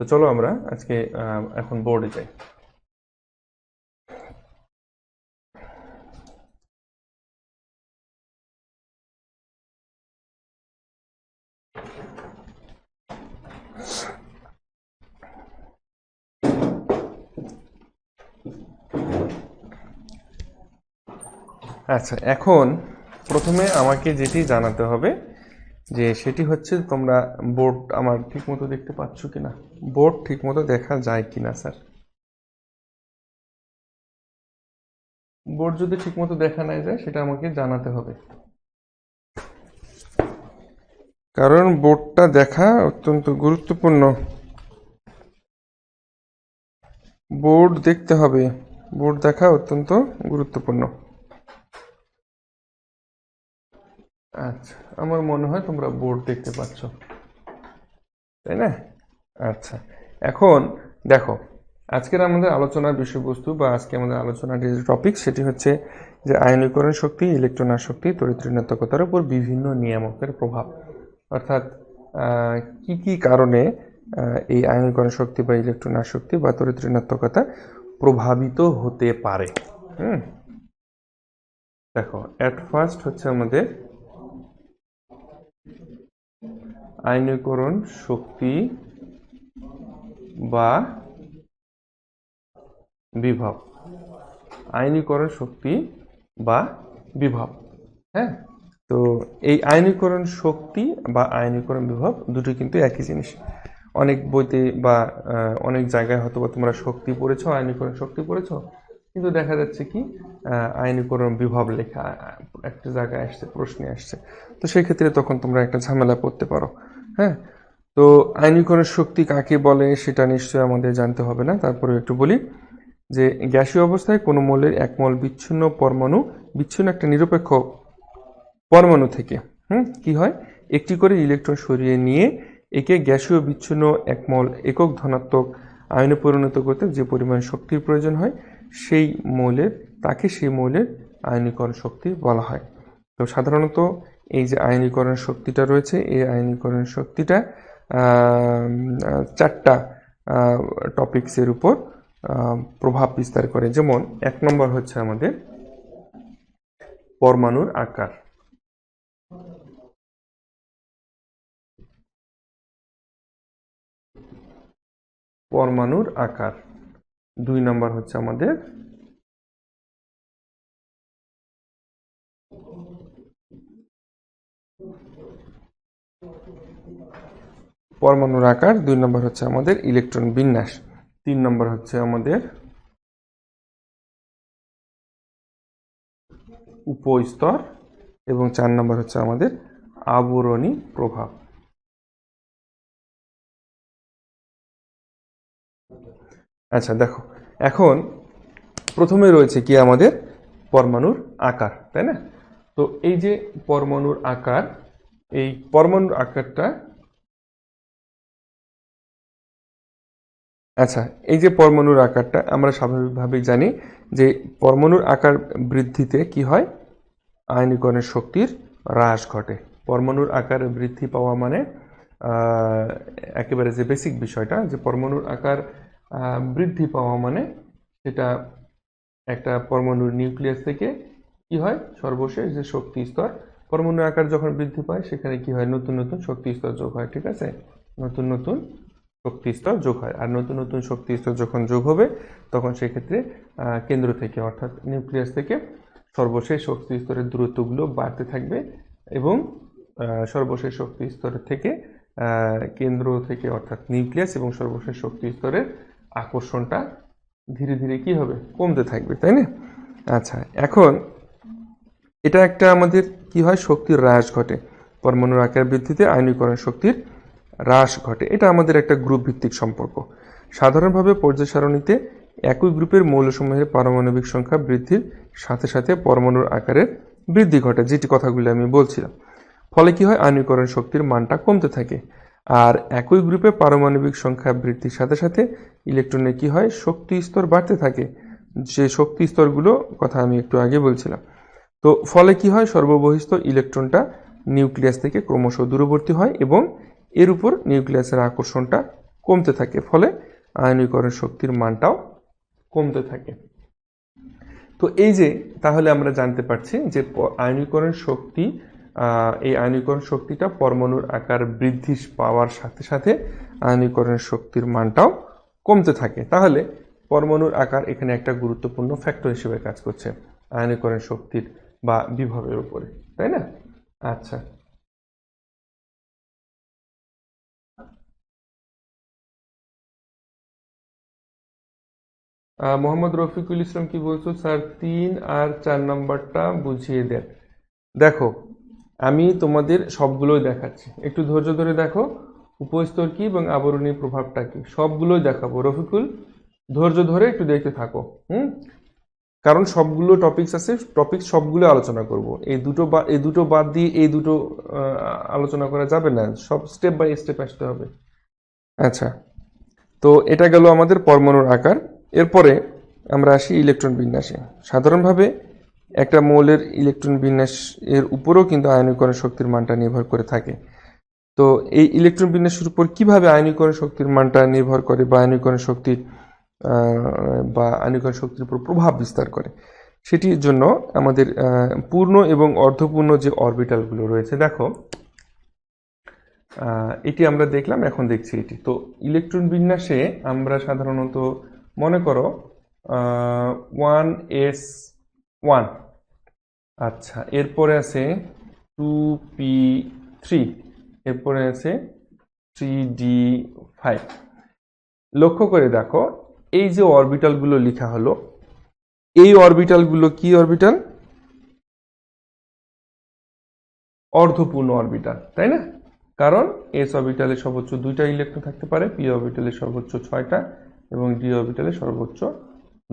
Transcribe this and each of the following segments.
তো চলো আমরা আজকে এখন বোর্ডে যাই। আচ্ছা এখন প্রথমে আমাকে যেটি জানাতে হবে, যে সেটি হচ্ছে তোমরা বোর্ড আমার ঠিক মতো দেখতে পাচ্ছ কিনা। বোর্ড ঠিকমতো দেখা যায় কিনা, স্যার? বোর্ড যদি ঠিকমতো দেখা না যায়, সেটা আমাকে জানাতে হবে। কারণ বোর্ডটা দেখা অত্যন্ত গুরুত্বপূর্ণ। বোর্ড দেখতে হবে। বোর্ড দেখা অত্যন্ত গুরুত্বপূর্ণ। আচ্ছা আমার মনে হয় তোমরা বোর্ড দেখতে পাচ্ছ। তাই না? আচ্ছা। এখন দেখো, আজকের আমাদের আলোচনার বিষয়বস্তু বা আজকে আমাদের আলোচনার যে টপিক সেটি হচ্ছে যে আয়নীকরণ শক্তি ইলেকট্রন শক্তি তড়িৎ ঋণাত্মকতার উপর বিভিন্ন নিয়ামকের প্রভাব। অর্থাৎ কি কি কারণে এই আয়নীকরণ শক্তি বা ইলেকট্রন শক্তি বা তড়িৎ প্রভাবিত হতে পারে? হুম? দেখো অ্যাট ফার্স্ট হচ্ছে আমাদের আয়নীকরণ শক্তি বা বিভব। আয়নীকরণ শক্তি বা বিভব হ্যাঁ? তো এই আয়নীকরণ শক্তি বা আয়নীকরণ বিভব দুটো কিন্তু একই জিনিস। অনেক বইতে বা অনেক জায়গায় হয়তো বা তোমরা শক্তি পড়েছো আয়নীকরণ শক্তি পড়েছো কিন্তু দেখা যাচ্ছে কি আহ, আয়নীকরণ বিভব লেখা একটা জায়গায় আসছে প্রশ্নে আসছে। তো সেই ক্ষেত্রে তখন তোমরা একটা ঝামেলা পড়তে পারো হ্যাঁ? তো আয়নীকরণ শক্তি কাকে বলে সেটা নিশ্চয়ই আমাদের জানতে হবে না। তারপরে একটু বলি যে গ্যাসীয় অবস্থায় কোনো মৌলের এক মল বিচ্ছিন্ন পরমাণু, বিচ্ছিন্ন একটা নিরপেক্ষ পরমাণু থেকে, হুম, কি হয়? একটি করে ইলেকট্রন সরিয়ে নিয়ে একে গ্যাসীয় বিচ্ছিন্ন একমল একক ধনাত্মক আয়নে পরিণত করতে যে পরিমাণ শক্তির প্রয়োজন হয়, সেই মৌলের, তাকে সেই মৌলের আয়নীকরণ শক্তি বলা হয়। তো সাধারণত এই যে আয়নীকরণ শক্তিটা রয়েছে, এই আয়নীকরণ শক্তিটা চারটা টপিকসের উপর প্রভাব বিস্তার করে। যেমন এক নম্বর হচ্ছে আমাদের পরমাণুর আকার। পরমাণুর আকার। দুই নম্বর হচ্ছে আমাদের পরমাণুর আকার, দুই নম্বর হচ্ছে আমাদের ইলেকট্রন বিন্যাস, তিন নম্বর হচ্ছে আমাদের উপস্তর এবং চার নম্বর হচ্ছে আমাদের আবরণী প্রভাব। আচ্ছা দেখো, এখন প্রথমে রয়েছে কি আমাদের পরমাণুর আকার, তাই না? তো এই যে পরমাণুর আকার, এই পরমাণুর আকারটা আচ্ছা এই যে পরমাণুর আকারটা আমরা স্বাভাবিকভাবেই জানি যে পরমাণুর আকার বৃদ্ধিতে কি হয়? আয়নীকরণের শক্তির হ্রাস ঘটে। পরমাণুর আকার বৃদ্ধি পাওয়া মানে একেবারে যে বেসিক বিষয়টা, যে পরমাণুর আকার বৃদ্ধি পাওয়া মানে সেটা একটা পরমাণুর নিউক্লিয়াস থেকে কি হয়? সর্বশেষ যে শক্তি স্তর, পরমাণুর আকার যখন বৃদ্ধি পায়, সেখানে কি হয়? নতুন নতুন শক্তি স্তর যোগ হয়, ঠিক আছে? নতুন নতুন শক্তি স্তর যোগ হয়। আর নতুন নতুন শক্তি স্তর যখন যোগ হবে, তখন সেক্ষেত্রে কেন্দ্র থেকে, অর্থাৎ নিউক্লিয়াস থেকে সর্বশেষ শক্তি স্তরের দূরত্বগুলো বাড়তে থাকবে এবং সর্বশেষ শক্তি স্তরের থেকে কেন্দ্র থেকে, অর্থাৎ নিউক্লিয়াস এবং সর্বশেষ শক্তি স্তরের আকর্ষণটা ধীরে ধীরে কি হবে? কমতে থাকবে, তাই না? আচ্ছা এখন এটা একটা আমাদের কি হয়? শক্তির হ্রাস ঘটে। পরমাণুর আকার বৃদ্ধিতে আয়নীকরণ শক্তির হ্রাস ঘটে। এটা আমাদের একটা গ্রুপ ভিত্তিক সম্পর্ক। সাধারণভাবে পর্যায় সারণীতে একই গ্রুপের মৌলসমূহের পারমাণবিক সংখ্যা বৃদ্ধির সাথে সাথে পরমাণুর আকারের বৃদ্ধি ঘটে, যেটি কথাগুলি আমি বলছিলাম। ফলে কি হয়? আয়নীকরণ শক্তির মানটা কমতে থাকে। আর একই গ্রুপে পারমাণবিক সংখ্যা বৃদ্ধির সাথে সাথে ইলেকট্রনের কি হয়? শক্তি স্তর বাড়তে থাকে। যে শক্তি স্তরগুলো, কথা আমি একটু আগে বলছিলাম। তো ফলে কি হয়? সর্ববহিস্থ ইলেকট্রনটা নিউক্লিয়াস থেকে ক্রমশ দূরবর্তী হয় এবং এর উপর নিউক্লিয়াসের আকর্ষণটা কমতে থাকে, ফলে আয়নীকরণ শক্তির মানটাও কমতে থাকে। তো এই যে, তাহলে আমরা জানতে পারছি যে আয়নীকরণ শক্তি এই আয়নীকরণ শক্তিটা পরমাণুর আকার বৃদ্ধি পাওয়ার সাথে সাথে আয়নীকরণ শক্তির মানটাও কমতে থাকে। তাহলে পরমাণুর আকার এখানে একটা গুরুত্বপূর্ণ ফ্যাক্টর হিসেবে কাজ করছে আয়নীকরণ শক্তির বা বিভবের উপরে, তাই না? আচ্ছা। মোহাম্মদ রফিকুল ইসলাম কি বলছো? স্যার, তিন আর চার নাম্বারটা বুঝিয়ে দেন। দেখো, আমি তোমাদের সবগুলোই দেখাচ্ছি। একটু ধৈর্য ধরে দেখো, উপস্তর কি এবং আবরণী প্রভাবটা কি? সবগুলোই দেখাবো। রফিকুল, ধৈর্য ধরে একটু দেখতে থাকো, হুম? কারণ সবগুলো টপিকস আছে টপিক সবগুলো আলোচনা করব। এই দুটো বা, এই দুটো বাদ দিয়ে এই দুটো আলোচনা করা যাবে না। সব স্টেপ বাই স্টেপ আসতে হবে। আচ্ছা তো এটা গেল আমাদের পরমাণুর আকার। এরপরে আমরা আসি ইলেকট্রন বিন্যাসে। সাধারণভাবে একটা মৌলের ইলেকট্রন বিন্যাস এর উপরেও কিন্তু আয়নীকরণ শক্তির মানটা নির্ভর করে থাকে। তো এই ইলেকট্রন বিন্যাসের উপর কীভাবে আয়নীকরণ শক্তির মানটা নির্ভর করে বা আয়নীকরণ শক্তির বা আয়নীকরণ শক্তির উপর প্রভাব বিস্তার করে? সেটির জন্য আমাদের পূর্ণ এবং অর্ধপূর্ণ যে অরবিটালগুলো রয়েছে, দেখো। এটি আমরা দেখলাম, এখন দেখছি এটি। তো ইলেকট্রন বিন্যাসে আমরা সাধারণত মনে করো ওয়ান এস ওয়ান আচ্ছা এরপরে আছে টু পি থ্রি এরপরে আছে থ্রি ডি ফাইভ লক্ষ্য করে দেখো, এই যে অরবিটালগুলো লেখা হলো, এই অরবিটালগুলো কি অরবিটাল অর্ধপূর্ণ অরবিটাল তাই না? কারণ এস অরবিটালে সর্বোচ্চ দুইটা ইলেকট্রন থাকতে পারে পি অরবিটালে সর্বোচ্চ ছয়টা এবং ডি অরবিটালে সর্বোচ্চ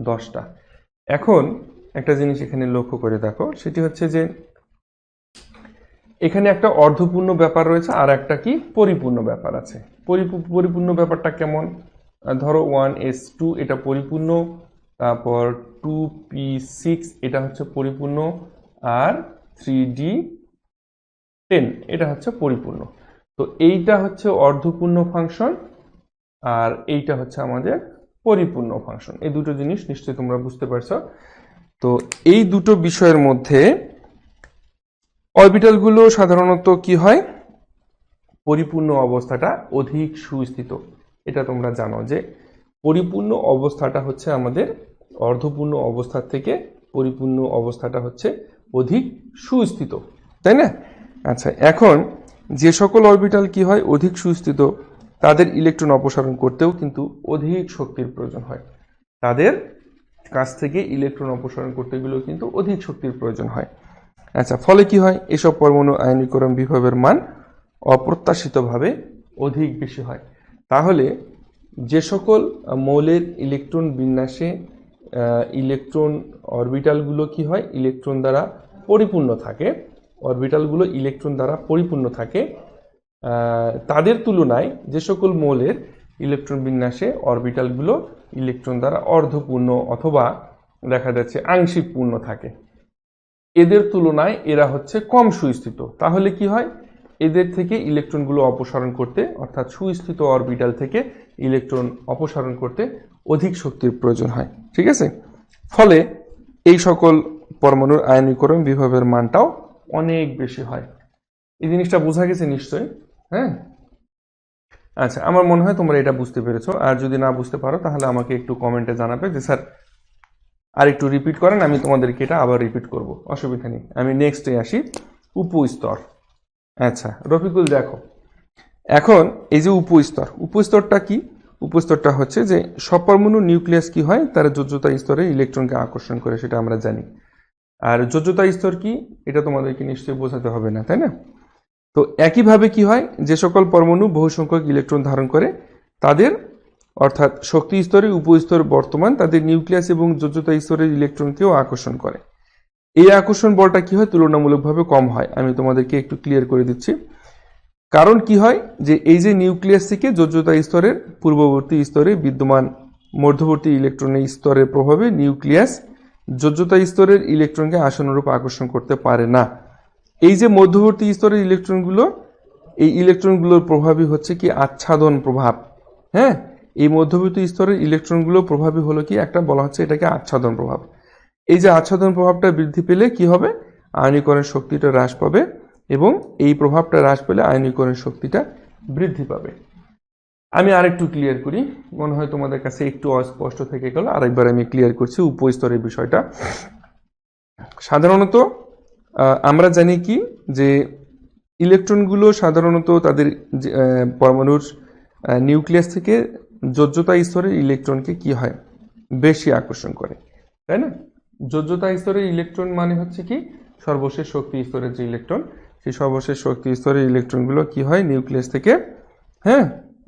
দশটা। এখন একটা জিনিস এখানে লক্ষ্য করে দেখো, সেটি হচ্ছে যে এখানে একটা অর্ধপূর্ণ ব্যাপার রয়েছে, আর একটা কি পরিপূর্ণ ব্যাপার আছে। পরিপূর্ণ ব্যাপারটা কেমন? ধরো ওয়ান এস টু এটা পরিপূর্ণ, তারপর টু পি সিক্স এটা হচ্ছে পরিপূর্ণ, আর থ্রি ডি টেন এটা হচ্ছে পরিপূর্ণ। তো এইটা হচ্ছে অর্ধপূর্ণ ফাংশন, আর এইটা হচ্ছে আমাদের পরিপূর্ণ ফাংশন এই দুটো জিনিস নিশ্চয়ই তোমরা বুঝতে পারছ। তো এই দুটো বিষয়ের মধ্যে অরবিটালগুলো সাধারণত কি হয়? পরিপূর্ণ অবস্থাটা অধিক সুস্থিত। এটা তোমরা জানো যে পরিপূর্ণ অবস্থাটা হচ্ছে আমাদের অর্ধপূর্ণ অবস্থার থেকে পরিপূর্ণ অবস্থাটা হচ্ছে অধিক সুস্থিত। তাই না? আচ্ছা এখন যে সকল অরবিটাল কি হয়? অধিক সুস্থিত। তাদের ইলেকট্রন অপসারণ করতেও কিন্তু অধিক শক্তির প্রয়োজন হয়। তাদের কাছ থেকে ইলেকট্রন অপসারণ করতে গেলেও কিন্তু অধিক শক্তির প্রয়োজন হয়। আচ্ছা ফলে কি হয়? এসব পরমাণু আয়নীকরণ বিভবের মান অপ্রত্যাশিতভাবে অধিক বেশি হয়। তাহলে যে সকল মৌলের ইলেকট্রন বিন্যাসে ইলেকট্রন অরবিটালগুলো কি হয়? ইলেকট্রন দ্বারা পরিপূর্ণ থাকে। অরবিটালগুলো ইলেকট্রন দ্বারা পরিপূর্ণ থাকে। তাদের তুলনায় যে সকল মৌলের ইলেকট্রন বিন্যাসে অরবিটালগুলো ইলেকট্রন দ্বারা অর্ধপূর্ণ অথবা দেখা যাচ্ছে আংশিক পূর্ণ থাকে। এদের তুলনায় এরা হচ্ছে কম সুস্থিত। তাহলে কি হয়? এদের থেকে ইলেকট্রনগুলো অপসারণ করতে, অর্থাৎ সুস্থিত অরবিটাল থেকে ইলেকট্রন অপসারণ করতে অধিক শক্তির প্রয়োজন হয়। ঠিক আছে? ফলে এই সকল পরমাণুর আয়নীকরণ বিভবের মানটাও অনেক বেশি হয়। এই জিনিসটা বোঝা গেছে নিশ্চয়ই? হ্যাঁ। আচ্ছা আমার মনে হয় তোমরা এটা বুঝতে পেরেছ। আর যদি না বুঝতে পারো, তাহলে আমাকে একটু কমেন্টে জানাবে যে, স্যার আর একটু রিপিট করেন, আমি তোমাদেরকে এটা আবার রিপিট করব। অসুবিধা নেই, আমি নেক্সটে আসি। উপস্তর আচ্ছা রফিকুল দেখো। এখন এই যে উপস্তর উপস্তরটা কি? উপস্তরটা হচ্ছে যে সপরমাণু নিউক্লিয়াস কি হয়? তার যোজ্যতা স্তরে ইলেকট্রনকে আকর্ষণ করে, সেটা আমরা জানি। আর যোজ্যতা স্তর কি? এটা তোমাদেরকে নিশ্চয়ই বোঝাতে হবে না, তাই না? তো একইভাবে কি হয়? যে সকল পরমাণু বহু সংখ্যক ইলেকট্রন ধারণ করে, তাদের অর্থাৎ শক্তি স্তরে, উপস্তর বর্তমান, তাদের নিউক্লিয়াস এবং যোজ্যতা স্তরের ইলেকট্রনকেও আকর্ষণ করে। এই আকর্ষণ বলটা কি হয়? তুলনামূলকভাবে কম হয়। আমি তোমাদেরকে একটু ক্লিয়ার করে দিচ্ছি। কারণ কি হয়? যে এই যে নিউক্লিয়াস থেকে যোজ্যতা স্তরের, পূর্ববর্তী স্তরে বিদ্যমান মধ্যবর্তী ইলেকট্রনের স্তরের প্রভাবে নিউক্লিয়াস যোজ্যতা স্তরের ইলেকট্রনকে আসনরূপ আকর্ষণ করতে পারে না। এই যে মধ্যবর্তী স্তরের ইলেকট্রনগুলো, এই ইলেকট্রনগুলোর প্রভাবই হচ্ছে কি আচ্ছাদন প্রভাব। হ্যাঁ? এই মধ্যবর্তী স্তরের ইলেকট্রনগুলো প্রভাবই হলো কি একটা বলা হচ্ছে এটাকে আচ্ছাদন প্রভাব। এই যে আচ্ছাদন প্রভাবটা বৃদ্ধি পেলে কি হবে? আয়নীকরণ শক্তিটা হ্রাস পাবে এবং এই প্রভাবটা হ্রাস পেলে আয়নীকরণ শক্তিটা বৃদ্ধি পাবে। আমি আরেকটু ক্লিয়ার করি। মনে হয় তোমাদের কাছে একটু অস্পষ্ট থেকে গেল। আরেকবার আমি ক্লিয়ার করছি উপস্তরের বিষয়টা। সাধারণত আমরা জানি কি যে ইলেকট্রনগুলো সাধারণত তাদের পরমাণুর নিউক্লিয়াস থেকে যোজ্যতা স্তরের ইলেকট্রনকে কি হয়? বেশি আকর্ষণ করে, তাই না? যোজ্যতা স্তরের ইলেকট্রন মানে হচ্ছে কি? সর্বশেষ শক্তি স্তরের যে ইলেকট্রন, সেই সর্বশেষ শক্তি স্তরের ইলেকট্রনগুলো কি হয়? নিউক্লিয়াস থেকে হ্যাঁ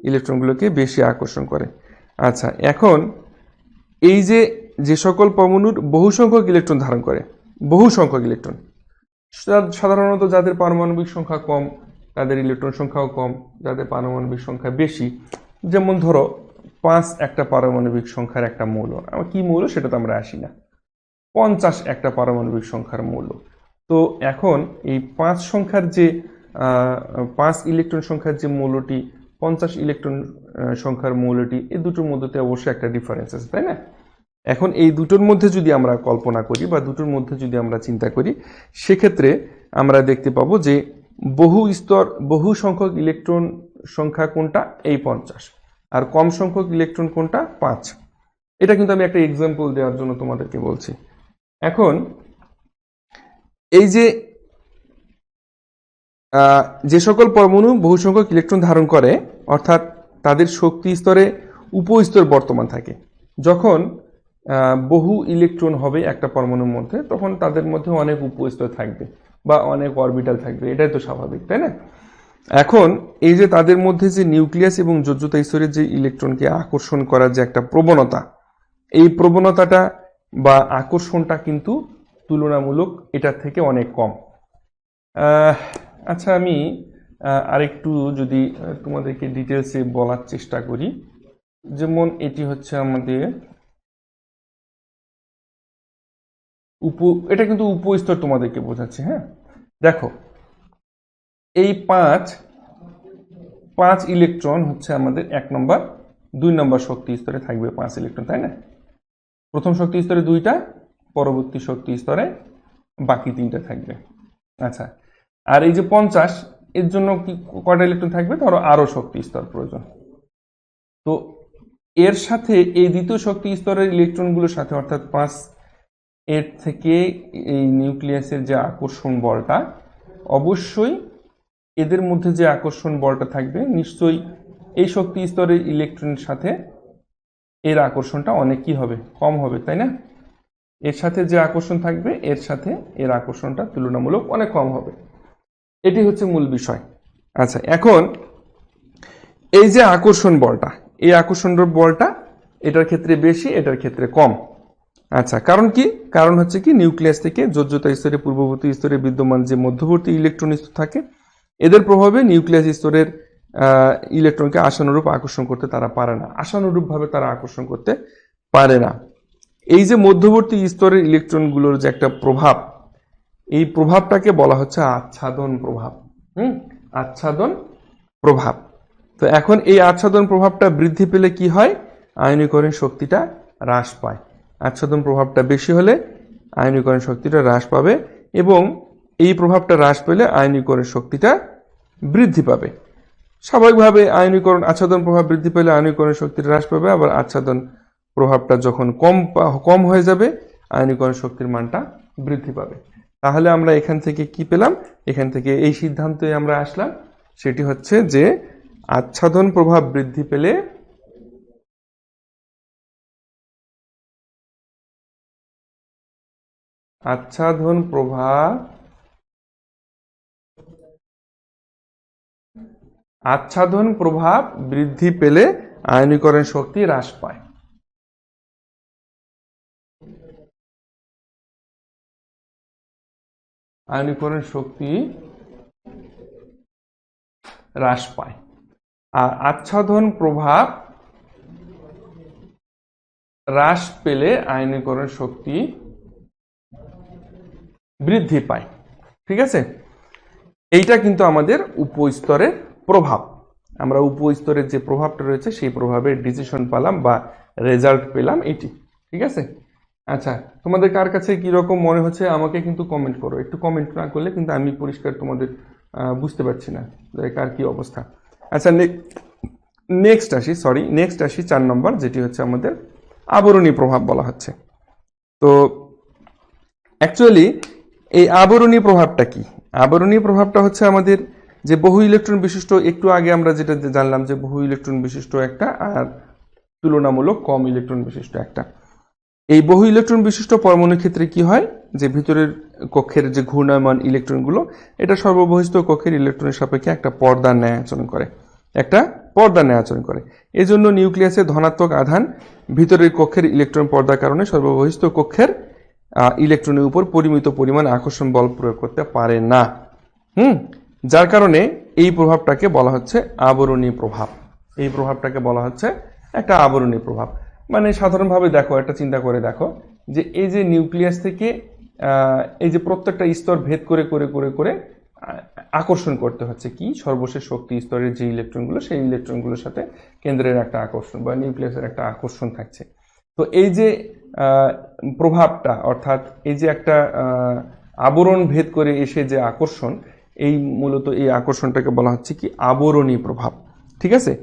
ইলেকট্রনগুলোকে বেশি আকর্ষণ করে। আচ্ছা এখন এই যে যে সকল পরমাণুর বহু সংখ্যক ইলেকট্রন ধারণ করে বহু সংখ্যক ইলেকট্রন সাধারণত যাদের পারমাণবিক সংখ্যা কম, তাদের ইলেকট্রন সংখ্যাও কম, যাদের পারমাণবিক সংখ্যা বেশি, যেমন ধরো পাঁচ একটা পারমাণবিক সংখ্যার একটা মৌল। আমার কি মৌল সেটা তো আমরা আসি না। পঞ্চাশ একটা পারমাণবিক সংখ্যার মৌল। তো এখন এই পাঁচ সংখ্যার যে পাঁচ ইলেকট্রন সংখ্যার যে মৌলটি, পঞ্চাশ ইলেকট্রন সংখ্যার মৌলটি এই দুটোর মধ্যে অবশ্যই একটা ডিফারেন্স আছে তাই না? এখন এই দুটোর মধ্যে যদি আমরা কল্পনা করি বা দুটোর মধ্যে যদি আমরা চিন্তা করি, সেক্ষেত্রে আমরা দেখতে পাবো যে বহু স্তর, বহু সংখ্যক ইলেকট্রন সংখ্যা কোনটা? এই পঞ্চাশ। আর কম সংখ্যক ইলেকট্রন কোনটা? পাঁচ। এটা কিন্তু আমি একটা এক্সাম্পল দেওয়ার জন্য তোমাদেরকে বলছি। এখন, এই যে যে সকল পরমাণু বহু সংখ্যক ইলেকট্রন ধারণ করে, অর্থাৎ তাদের শক্তি স্তরে উপস্তর বর্তমান থাকে। যখন বহু ইলেকট্রন হবে একটা পরমাণুর মধ্যে, তখন তাদের মধ্যে অনেক উপস্তর থাকবে বা অনেক অরবিটাল থাকবে, এটাই তো স্বাভাবিক, তাই না? এখন এই যে তাদের মধ্যে যে নিউক্লিয়াস এবং যোজ্যতা স্তরের যে ইলেকট্রনকে আকর্ষণ করার যে একটা প্রবণতা, এই প্রবণতাটা বা আকর্ষণটা কিন্তু তুলনামূলক এটার থেকে অনেক কম। আচ্ছা আমি আরেকটু যদি তোমাদেরকে ডিটেলসে বলার চেষ্টা করি, যেমন এটি হচ্ছে আমাদের উপ, এটা কিন্তু উপস্তর তোমাদেরকে বোঝাচ্ছে হ্যাঁ? দেখো, এই পাঁচ পাঁচ ইলেকট্রন হচ্ছে আমাদের এক নম্বর, দুই নম্বর শক্তি স্তরে থাকবে পাঁচ ইলেকট্রন তাই না? প্রথম শক্তি স্তরে দুইটা, পরবর্তী শক্তি স্তরে বাকি তিনটা থাকবে। আচ্ছা আর এই যে পঞ্চাশ, এর জন্য কি কয়টা ইলেকট্রন থাকবে? ধরো আরও শক্তি স্তর প্রয়োজন। তো এর সাথে এই দ্বিতীয় শক্তি স্তরের ইলেকট্রনগুলোর সাথে, অর্থাৎ পাঁচ এর থেকে এই নিউক্লিয়াসের যে আকর্ষণ বলটা, অবশ্যই এদের মধ্যে যে আকর্ষণ বলটা থাকবে, নিশ্চয়ই এই শক্তি স্তরের ইলেকট্রনের সাথে এর আকর্ষণটা অনেক হবে, কম হবে, তাই না? এর সাথে যে আকর্ষণ থাকবে, এর সাথে এর আকর্ষণটা তুলনামূলক অনেক কম হবে। এটি হচ্ছে মূল বিষয়। আচ্ছা এখন এই যে আকর্ষণ বলটা, এই আকর্ষণ বলটা, এটার ক্ষেত্রে বেশি, এটার ক্ষেত্রে কম। আচ্ছা কারণ কি? কারণ হচ্ছে কি, নিউক্লিয়াস থেকে যোজ্যতা স্তরে, পূর্ববর্তী স্তরে বিদ্যমান যে মধ্যবর্তী ইলেকট্রন স্তর থাকে, এদের প্রভাবে নিউক্লিয়াস স্তরের ইলেকট্রনকে আশানুরূপ আকর্ষণ করতে তারা পারে না। আশানুরূপভাবে তারা আকর্ষণ করতে পারে না। এই যে মধ্যবর্তী স্তরের ইলেকট্রনগুলোর যে একটা প্রভাব, এই প্রভাবটাকে বলা হচ্ছে আচ্ছাদন প্রভাব। হুম? আচ্ছাদন প্রভাব। তো এখন এই আচ্ছাদন প্রভাবটা বৃদ্ধি পেলে কি হয়? আয়নীকরণ শক্তিটা হ্রাস পায়। আচ্ছাদন প্রভাবটা বেশি হলে আয়নীকরণ শক্তিটা হ্রাস পাবে এবং এই প্রভাবটা হ্রাস পেলে আয়নীকরণ শক্তিটা বৃদ্ধি পাবে। স্বাভাবিকভাবে আয়নীকরণ, আচ্ছাদন প্রভাব বৃদ্ধি পেলে আয়নীকরণ শক্তির হ্রাস পাবে, আবার আচ্ছাদন প্রভাবটা যখন কম কম হয়ে যাবে আয়নীকরণ শক্তির মানটা বৃদ্ধি পাবে। তাহলে আমরা এখান থেকে কি পেলাম? এখান থেকে এই সিদ্ধান্তে আমরা আসলাম, সেটি হচ্ছে যে আচ্ছাদন প্রভাব বৃদ্ধি পেলে আচ্ছাদন প্রভাব আচ্ছাদন প্রভাব বৃদ্ধি পেলে আয়নীকরণ শক্তি হ্রাস পায়। আয়নীকরণ শক্তি হ্রাস পায়। আর আচ্ছাদন প্রভাব হ্রাস পেলে আয়নীকরণ শক্তি বৃদ্ধি পায়। ঠিক আছে? এইটা কিন্তু আমাদের উপস্তরের প্রভাব। আমরা উপস্তরের যে প্রভাবটা রয়েছে, সেই প্রভাবে ডিসিশন পেলাম বা রেজাল্ট পেলাম এটি। ঠিক আছে? আচ্ছা তোমাদের কার কাছে কি রকম মনে হচ্ছে আমাকে কিন্তু কমেন্ট করো। একটু কমেন্ট না করলে কিন্তু আমি পরিষ্কার তোমাদের বুঝতে পারছি না যে কার কি অবস্থা। আচ্ছা নেক্সট আসি সরি নেক্সট আসি চার নম্বর, যেটি হচ্ছে আমাদের আবরণী প্রভাব বলা হচ্ছে। তো অ্যাকচুয়ালি এই আবরণী প্রভাবটা কি? আবরণী প্রভাবটা হচ্ছে আমাদের যে বহু ইলেকট্রন বিশিষ্ট, একটু আগে আমরা যেটা জানলাম যে বহু ইলেকট্রন বিশিষ্ট একটা আর তুলনামূলক কম ইলেকট্রন বিশিষ্ট একটা। এই বহু ইলেকট্রন বিশিষ্ট পরমাণুর ক্ষেত্রে কি হয়? যে ভিতরের কক্ষের যে ঘূর্ণায়মান ইলেকট্রনগুলো, এটা সর্ববহিষ্ঠ কক্ষের ইলেকট্রনের সাপেক্ষে একটা পর্দার ন্যায় আচরণ করে, একটা পর্দা ন্যায় আচরণ করে। এজন্য নিউক্লিয়াসের ধনাত্মক আধান ভিতরের কক্ষের ইলেকট্রন পর্দার কারণে সর্ববহিষ্ঠ কক্ষের ইলেকট্রনের উপর পরিমিত পরিমাণ আকর্ষণ বল প্রয়োগ করতে পারে না। হুম? যার কারণে এই প্রভাবটাকে বলা হচ্ছে আবরণী প্রভাব। এই প্রভাবটাকে বলা হচ্ছে একটা আবরণী প্রভাব। মানে সাধারণভাবে দেখো, একটা চিন্তা করে দেখো যে এই যে নিউক্লিয়াস থেকে এই যে প্রত্যেকটা স্তর ভেদ করে করে করে করে আকর্ষণ করতে হচ্ছে কি? সর্বশেষ শক্তি স্তরের যে ইলেকট্রনগুলো সেই ইলেকট্রনগুলোর সাথে কেন্দ্রের একটা আকর্ষণ বা নিউক্লিয়াসের একটা আকর্ষণ থাকছে। তো এই যে প্রভাবটা, অর্থাৎ এই যে একটা আবরণ ভেদ করে এসে যে আকর্ষণ, এই মূলত এই আকর্ষণটাকে বলা হচ্ছে কি আবরণী প্রভাব, ঠিক আছে?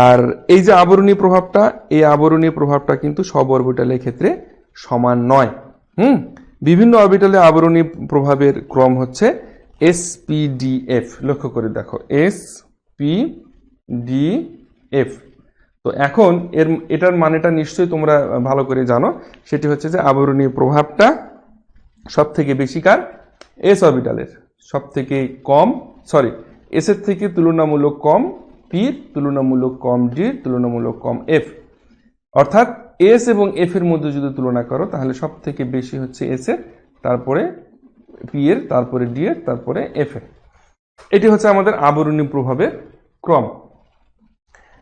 আর এই যে আবরণী প্রভাবটা, এই আবরণী প্রভাবটা কিন্তু সব অরবিটালের ক্ষেত্রে সমান নয়, হুম? বিভিন্ন অরবিটালে আবরণী প্রভাবের ক্রম হচ্ছে এস পি ডি এফ লক্ষ্য করে দেখো এস পি ডি এফ তো এখন এর, এটার মানেটা নিশ্চয়ই তোমরা ভালো করে জানো। সেটি হচ্ছে যে আবরণী প্রভাবটা সব থেকে বেশি কার? এস অরবিটালের সব থেকে কম সরি এস এর থেকে তুলনামূলক কম পির তুলনামূলক কম ডির তুলনামূলক কম এফ অর্থাৎ এস এবং এফ এর মধ্যে যদি তুলনা করো, তাহলে সব থেকে বেশি হচ্ছে এস এর, তারপরে পি এর, তারপরে ডি এর, তারপরে এফ এর। এটি হচ্ছে আমাদের আবরণী প্রভাবের ক্রম।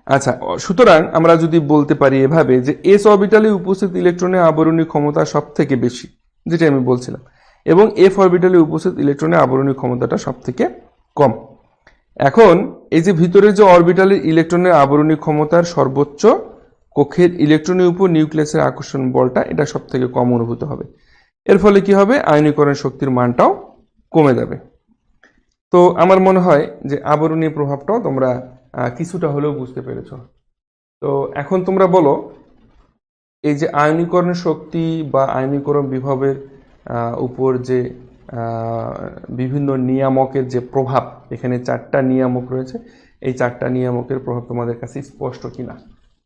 আচ্ছা সুতরাং আমরা যদি বলতে পারি এভাবে যে এস অরবিটালে উপস্থিত ইলেকট্রনের আবরণী ক্ষমতা সব থেকে বেশি, যেটা আমি বলছিলাম, এবং এফ অরবিটালে উপস্থিত ইলেকট্রনের আবরণী ক্ষমতাটা সব থেকে কম। এখন, এই যে ভিতরে যে অরবিটালের ইলেকট্রনের আবরণী ক্ষমতার সর্বোচ্চ কক্ষের ইলেকট্রনের উপর নিউক্লিয়াসের আকর্ষণ বলটা, এটা সব থেকে কম অনুভূত হবে। এর ফলে কি হবে? আয়নীকরণ শক্তির মানটাও কমে যাবে। তো আমার মনে হয় যে আবরণী প্রভাবটাও তোমরা কিছুটা হলেও বুঝতে পেরেছ। তো এখন তোমরা বলো, এই যে আয়নীকরণ শক্তি বা আয়নীকরণ বিভবের উপর যে বিভিন্ন নিয়ামকের যে প্রভাব, এখানে চারটা নিয়ামক রয়েছে, এই চারটা নিয়ামকের প্রভাব তোমাদের কাছে স্পষ্ট কিনা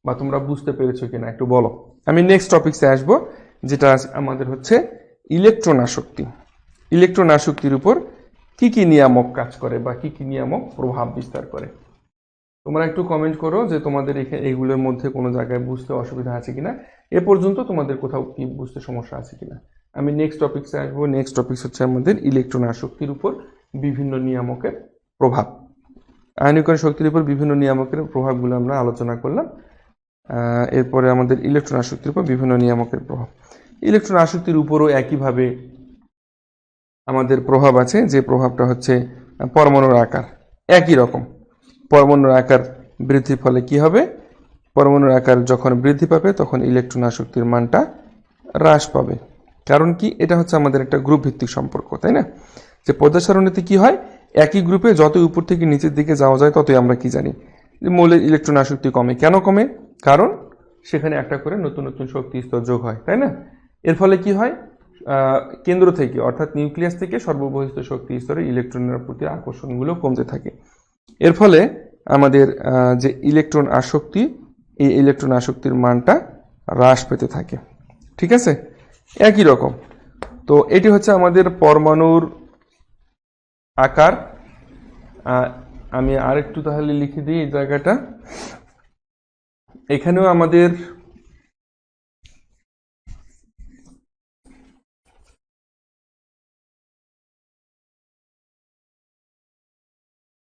বা তোমরা বুঝতে পেরেছ কিনা একটু বলো। আমি নেক্সট টপিক্সে আসব, যেটা আমাদের হচ্ছে ইলেকট্রন আসক্তি ইলেকট্রন আসক্তির উপর কি কি নিয়ামক কাজ করে বা কি কি নিয়ামক প্রভাব বিস্তার করে? তোমরা একটু কমেন্ট করো যে তোমাদের এখানে এইগুলোর মধ্যে কোনো জায়গায় বুঝতে অসুবিধা আছে কিনা। এ পর্যন্ত তোমাদের কোথাও কি বুঝতে সমস্যা আছে কিনা। আমি নেক্সট টপিক্সে আসব। নেক্সট টপিক্স হচ্ছে আমাদের ইলেকট্রন আসক্তির উপর বিভিন্ন নিয়ামকের প্রভাব। আয়নীকরণ শক্তির উপর বিভিন্ন নিয়ামকের প্রভাবগুলো আমরা আলোচনা করলাম। এরপরে আমাদের ইলেকট্রন আসক্তির উপর বিভিন্ন নিয়ামকের প্রভাব। ইলেকট্রন আসক্তির উপরও একইভাবে আমাদের প্রভাব আছে। যে প্রভাবটা হচ্ছে পরমাণুর আকার। একই রকম। পরমাণুর আকার বৃদ্ধির ফলে কি হবে? পরমাণুর আকার যখন বৃদ্ধি পাবে, তখন ইলেকট্রন আসক্তির মানটা হ্রাস পাবে। কারণ কি? এটা হচ্ছে আমাদের একটা গ্রুপ ভিত্তিক সম্পর্ক, তাই না? যে পর্দা সারণীতে কি হয়? একই গ্রুপে যত উপর থেকে নিচের দিকে যাওয়া যায়, ততই আমরা কি জানি? যে মৌলের ইলেকট্রন আসক্তি কমে। কেন কমে? কারণ সেখানে একটা করে নতুন নতুন শক্তি স্তর যোগ হয়, তাই না? এর ফলে কি হয়? কেন্দ্র থেকে, অর্থাৎ নিউক্লিয়াস থেকে সর্ববহিষ্ঠ শক্তি স্তরে ইলেকট্রনের প্রতি আকর্ষণগুলো কমতে থাকে। এর ফলে আমাদের যে ইলেকট্রন আসক্তি, এই ইলেকট্রন আসক্তির মানটা হ্রাস পেতে থাকে। ঠিক আছে? একই রকম। তো এটি হচ্ছে আমাদের পরমাণুর আকার। আমি আরেকটু তাহলে লিখে দিই এই জায়গাটা। এখানেও আমাদের